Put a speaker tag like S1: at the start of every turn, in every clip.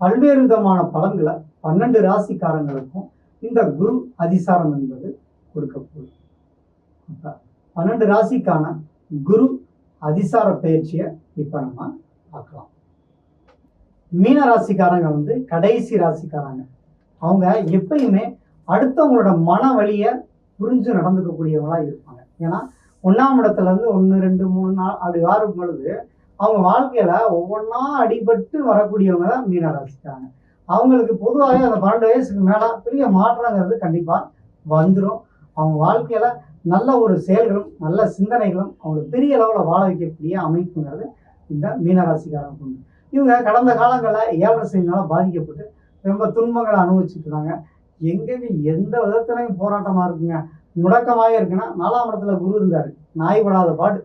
S1: பல்வேறு விதமான பலன்களை பன்னெண்டு ராசிக்காரங்களுக்கும் இந்த குரு அதிசாரம் என்பது கொடுக்கக்கூடும். போகுது பன்னெண்டு ராசிக்கான குரு அதிசார பயிற்சியை இப்போ நம்ம பார்க்கலாம். மீன ராசிக்காரங்க வந்து கடைசி ராசிக்காரங்க. அவங்க எப்பயுமே அடுத்தவங்களோட மன வழியை புரிஞ்சு நடந்துக்கக்கூடியவங்களாக இருப்பாங்க. ஏன்னா ஒன்றாம் இடத்துலேருந்து ஒன்று ரெண்டு மூணு நாள் அப்படி வரும் பொழுது அவங்க வாழ்க்கையில ஒவ்வொன்றா அடிபட்டு வரக்கூடியவங்க தான் மீனராசிக்காங்க அவங்களுக்கு பொதுவாகவே அந்த பன்னெண்டு வயசுக்கு மேலே பெரிய மாற்றங்கிறது கண்டிப்பாக வந்துடும் அவங்க வாழ்க்கையில நல்ல ஒரு செயல்களும் நல்ல சிந்தனைகளும் அவங்களுக்கு பெரிய அளவில் வாழ வைக்கக்கூடிய அமைப்புங்கிறது இந்த மீனராசிக்காரங்க உண்டு இவங்க கடந்த காலங்களில் ஏழரை செய்தினால் பாதிக்கப்பட்டு ரொம்ப துன்பங்களை அனுபவிச்சுட்டு இருந்தாங்க. எங்கேயுமே எந்த விதத்துலையும் போராட்டமாக இருக்குங்க. முடக்கமாக இருக்குன்னா நாலாம் இடத்துல குரு இருந்தார். நாய் படாத பாடு.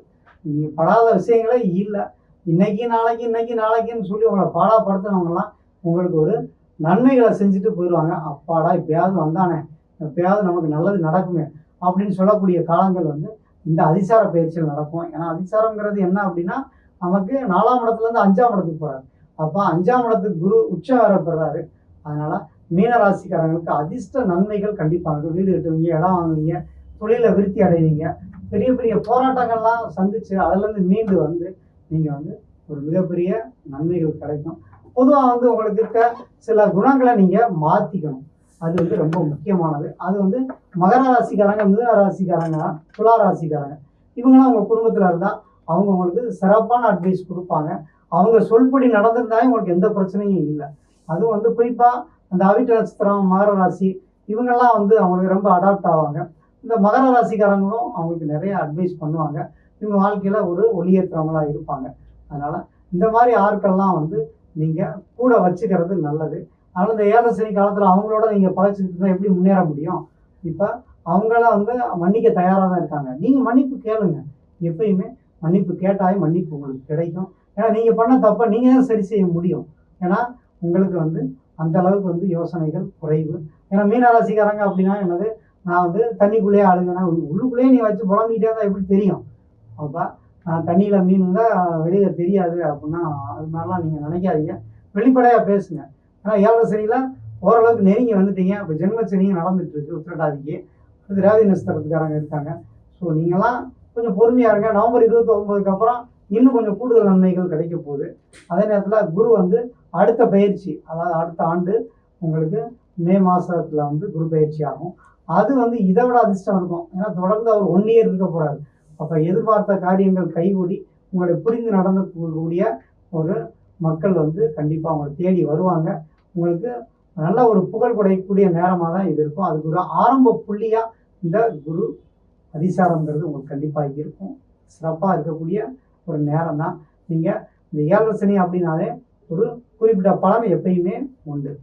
S1: நீ படாத விஷயங்களே இல்லை. இன்னைக்கு நாளைக்கு இன்னைக்கு நாளைக்குன்னு சொல்லி உங்களை பாடாப்படுத்தினவங்கலாம் உங்களுக்கு ஒரு நன்மைகளை செஞ்சுட்டு போயிடுவாங்க அப்பாடா இப்பயாவது வந்தானே. எப்பயாவது நமக்கு நல்லது நடக்குமே. அப்படின்னு சொல்லக்கூடிய காலங்கள் வந்து இந்த அதிசார பயிற்சியில் நடக்கும். ஏன்னா அதிசாரங்கிறது என்ன அப்படின்னா நமக்கு நாலாம் இடத்துலேருந்து அஞ்சாம் இடத்துக்கு போகிறாரு அப்போ அஞ்சாம் இடத்துக்கு குரு உச்சம் வேற பெறாரு. அதனால் மீன ராசிக்காரங்களுக்கு அதிர்ஷ்ட நன்மைகள் கண்டிப்பாக இருக்கு. வீடு கட்டுவீங்க இடம் வாங்குவீங்க தொழிலை விருத்தி அடைவீங்க. பெரிய பெரிய போராட்டங்கள்லாம் சந்தித்து அதுலேருந்து மீண்டு வந்து நீங்க வந்து ஒரு மிகப்பெரிய நன்மைகள் கிடைக்கும். பொதுவாக வந்து உங்களுக்கு இருக்க சில குணங்களை நீங்க மாத்திக்கணும். அது வந்து ரொம்ப முக்கியமானது. அது வந்து மகர ராசிக்காரங்க மிதுன ராசிக்காரங்க துலா ராசிக்காரங்க இவங்களாம் உங்க குடும்பத்துல இருந்தா அவங்க உங்களுக்கு சிறப்பான அட்வைஸ் கொடுப்பாங்க. அவங்க சொல்படி நடந்திருந்தாலே உங்களுக்கு எந்த பிரச்சனையும் இல்லை. அதுவும் வந்து குறிப்பாக அந்த அவிட்ட நட்சத்திரம் மகர ராசி இவங்கெல்லாம் வந்து அவங்களுக்கு ரொம்ப அடாப்ட் ஆவாங்க. இந்த மகர ராசிக்காரங்களும் அவங்களுக்கு நிறைய அட்வைஸ் பண்ணுவாங்க. இவங்க வாழ்க்கையில் ஒரு ஒளியேற்றவங்களாக இருப்பாங்க. அதனால் இந்த மாதிரி ஆட்கள்லாம் வந்து நீங்கள் கூட வச்சுக்கிறது நல்லது. அதனால் இந்த ஏழரை காலத்தில் அவங்களோட நீங்கள் பழச்சிட்டு தான் எப்படி முன்னேற முடியும்? இப்போ அவங்கள வந்து மன்னிக்க தயாராக தான் இருக்காங்க. நீங்கள் மன்னிப்பு கேளுங்க. எப்பயுமே மன்னிப்பு கேட்டாலே மன்னிப்பு உங்களுக்கு கிடைக்கும். ஏன்னா நீங்கள் பண்ண தப்பை நீங்கள் தான் சரி செய்ய முடியும். ஏன்னா உங்களுக்கு வந்து அந்த அளவுக்கு வந்து யோசனைகள் குறைவு. ஏன்னா மீனராசிக்காரங்க அப்படின்னா என்னது? நான் வந்து தண்ணிக்குள்ளேயே ஆளுங்கன்னா உள்ளுக்குள்ளேயே நீ வச்சு புலம்பிக்கிட்டே தான் எப்படி தெரியும்? அப்போ. தண்ணியில் மீன் இருந்தால் வெளியில் தெரியாது அப்படின்னா அது மாதிரிலாம் நீங்கள் நினைக்காதீங்க. வெளிப்படையாக பேசுங்க. ஏன்னா ஏழரை சனியில் ஓரளவுக்கு நெருங்கி வந்துட்டீங்க. இப்போ ஜென்மச்சனியும் நடந்துட்டு இருக்கு உத்திரட்டாதிக்கு. அடுத்து ரேவதி நட்சத்திரத்துக்காரங்க இருக்காங்க. ஸோ நீங்களாம் கொஞ்சம் பொறுமையாக இருங்க. நவம்பர் இருபத்தி ஒன்பதுக்கு அப்புறம் இன்னும் கொஞ்சம் கூடுதல் நன்மைகள் கிடைக்க போகுது. அதே நேரத்தில் குரு வந்து அடுத்த பயிற்சி அதாவது அடுத்த ஆண்டு உங்களுக்கு மே மாதத்தில் வந்து குரு பயிற்சி ஆகும். அது வந்து இதை விட அதிர்ஷ்டம் இருக்கும். ஏன்னா தொடர்ந்து அவர் ஒன் இயர் இருக்க போறாரு. அப்போ எதிர்பார்த்த காரியங்கள் கைகூடி உங்களை புரிந்து நடந்துக்கூடிய ஒரு மக்கள் வந்து கண்டிப்பாக அவங்களை தேடி வருவாங்க. உங்களுக்கு நல்ல ஒரு புகழ் குடையக்கூடிய நேரமாக தான் இது இருக்கும். அதுக்கு ஒரு ஆரம்ப புள்ளியாக இந்த குரு அதிசாரங்கிறது உங்களுக்கு கண்டிப்பாக இருக்கும். சிறப்பாக இருக்கக்கூடிய ஒரு நேரம் தான். நீங்கள் இந்த ஏழரை சனி அப்படின்னாலே ஒரு குறிப்பிட்ட பலன் எப்பயுமே உண்டு.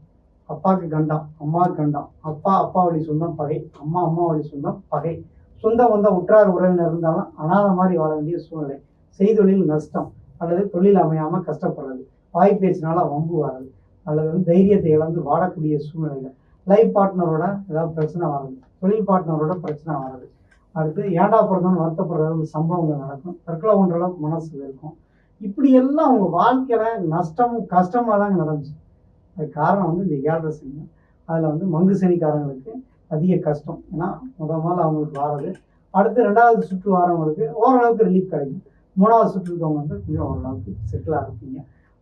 S1: அப்பாவுக்கு கண்டம் அம்மாவுக்கு கண்டம். அப்பா அப்பா வழி சொந்தம் பகை அம்மா அம்மா வழி சொந்தம் பகை. சொந்த வந்த உற்றார் உறவினர் இருந்தாலும் அனாதை மாதிரி வாழ வேண்டிய சூழ்நிலை. செய்தொழில் நஷ்டம். அல்லது தொழில் அமையாமல் கஷ்டப்படுறது. வாய் பேச்சினால வம்பு வர்றது அல்லது வந்து தைரியத்தை இழந்து வாடக்கூடிய சூழ்நிலைகள். லைஃப் பார்ட்னரோட ஏதாவது பிரச்சனை வர்றது தொழில் பார்ட்னரோட பிரச்சனை வர்றது அடுத்து ஏண்டா பிறந்தோம்னு வருத்தப்படுற அளவுக்கு சம்பவங்கள் நடக்கும். தற்கொலை ஒன்ற அளவுக்கு மனசு இருக்கும். இப்படி எல்லாம் அவங்க வாழ்க்கையில் நஷ்டமும் கஷ்டமாக தாங்க நடந்துச்சு. அதுக்கு காரணம் வந்து இந்த ஏழரை சனி அதில் வந்து மங்கு சனிக்காரங்களுக்கு அதிக கஷ்டம். ஏன்னா முதல் முதல்ல அவங்களுக்கு வாரது. அடுத்து ரெண்டாவது சுற்று வாரவங்களுக்கு ஓரளவுக்கு ரிலீஃப் கிடைக்கும். மூணாவது சுற்று இருக்கவங்க வந்து கொஞ்சம் ஓரளவுக்கு செட்டிலாக இருப்பீங்க.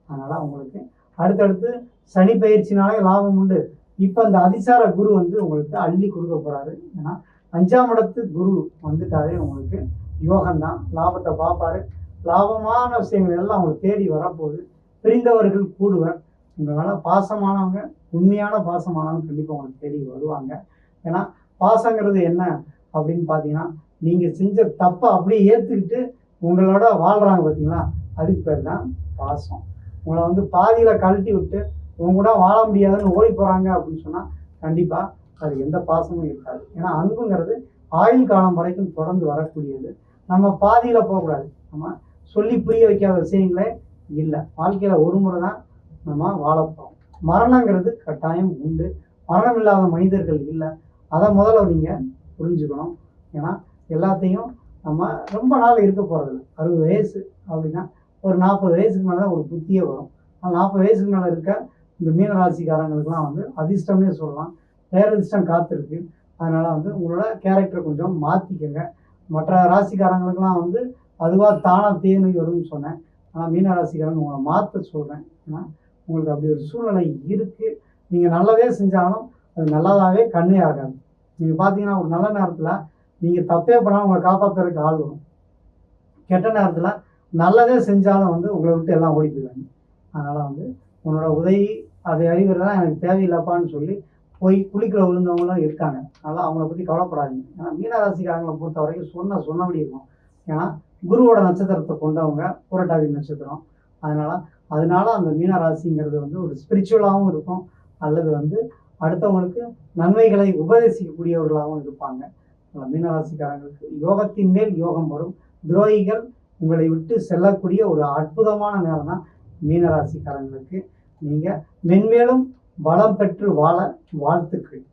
S1: அதனால் அவங்களுக்கு அடுத்தடுத்து சனி பயிற்சினாலே லாபம் உண்டு. இப்போ இந்த அதிசார குரு வந்து உங்களுக்கு அள்ளி கொடுக்க போகிறாரு ஏன்னா அஞ்சாம் இடத்து குரு வந்துட்டாலே உங்களுக்கு யோகம்தான். லாபத்தை பார்ப்பாரு. லாபமான விஷயங்கள் எல்லாம் அவங்களுக்கு தேடி வரப்போகுது. பிரிந்தவர்கள் கூடுவர். உங்களால் பாசமானவங்க உண்மையான பாசமானவங்க கண்டிப்பாக உங்களுக்கு தேடி வருவாங்க. ஏன்னா பாசங்கிறது என்ன அப்படின்னு பார்த்தீங்கன்னா நீங்கள் செஞ்ச தப்பை அப்படியே ஏற்றுக்கிட்டு உங்களோட வாழ்கிறாங்க பார்த்தீங்களா அதுக்கு பேர் தான் பாசம். உங்களை வந்து பாதியில் கழட்டி விட்டு உங்க கூட வாழ முடியாதுன்னு ஓடி போகிறாங்க அப்படின்னு சொன்னால் கண்டிப்பாக அது எந்த பாசமும் இருக்காது. ஏன்னா அன்புங்கிறது ஆயுள் காலம் வரைக்கும் தொடர்ந்து வரக்கூடியது. நம்ம பாதியில் போகக்கூடாது. நம்ம சொல்லி புரிய வைக்காத விஷயங்களே இல்லை. வாழ்க்கையில் ஒரு முறை தான் நம்ம வாழப்போகிறோம் மரணங்கிறது கட்டாயம் உண்டு. மரணம் இல்லாத மனிதர்கள் இல்லை. அதை முதல்ல நீங்கள் புரிஞ்சுக்கணும். ஏன்னா எல்லாத்தையும் நம்ம ரொம்ப நாள் இருக்க போகிறதில்ல அறுபது வயசு அப்படின்னா ஒரு நாற்பது வயசுக்கு மேலே தான் ஒரு புத்தியே வரும். ஆனால் நாற்பது வயசுக்கு மேலே இருக்க இந்த மீனராசிக்காரங்களுக்குலாம் வந்து அதிர்ஷ்டம்னே சொல்லலாம். பேரதிர்ஷ்டம் காத்திருக்கு. அதனால் வந்து உங்களோட கேரக்டரை கொஞ்சம் மாற்றிக்கங்க மற்ற ராசிக்காரங்களுக்கெல்லாம் வந்து அதுவாக தானாக தேனி வரும்னு சொன்னேன். ஆனால் மீன ராசிக்காரங்க உங்களை மாற்ற சொல்கிறேன் ஏன்னா உங்களுக்கு அப்படி ஒரு சூழ்நிலை இருக்குது நீங்கள் நல்லதே செஞ்சாலும் நல்லதாகவே கண்ணே ஆகாது. நீங்கள் பார்த்தீங்கன்னா ஒரு நல்ல நேரத்தில் நீங்கள் தப்பே பண்ணால் உங்களை காப்பாற்றுறதுக்கு ஆள் வரும். கெட்ட நேரத்தில் நல்லதே செஞ்சாலும் வந்து உங்களை விட்டு எல்லாம் ஓடி போயிடுவாங்க. அதனால் வந்து உன்னோட உதவி அதை அறிவுறதான் எனக்கு தேவையில்லப்பான்னு சொல்லி போய் குளிக்கிற விழுந்தவங்களாம் இருக்காங்க. அதனால் அவங்கள பற்றி கவலைப்படாதீங்க. ஏன்னா மீனராசிக்காரங்களை பொறுத்த வரைக்கும் சொன்ன சொன்னபடி இருக்கும். ஏன்னா குருவோட நட்சத்திரத்தை கொண்டவங்க புரட்டாதி நட்சத்திரம். அதனால் அதனால அந்த மீனராசிங்கிறது வந்து ஒரு ஸ்பிரிச்சுவலாகவும் இருக்கும். அல்லது வந்து அடுத்தவங்களுக்கு நன்மைகளை உபதேசிக்கக்கூடியவர்களாகவும் இருப்பாங்க. மீனராசிக்காரங்களுக்கு யோகத்தின் மேல் யோகம் வரும். துரோகிகள் உங்களை விட்டு செல்லக்கூடிய ஒரு அற்புதமான நேரம் தான் மீனராசிக்காரங்களுக்கு. நீங்கள் மென்மேலும் வளம் பெற்று வாழ வாழ்த்துக்கள்.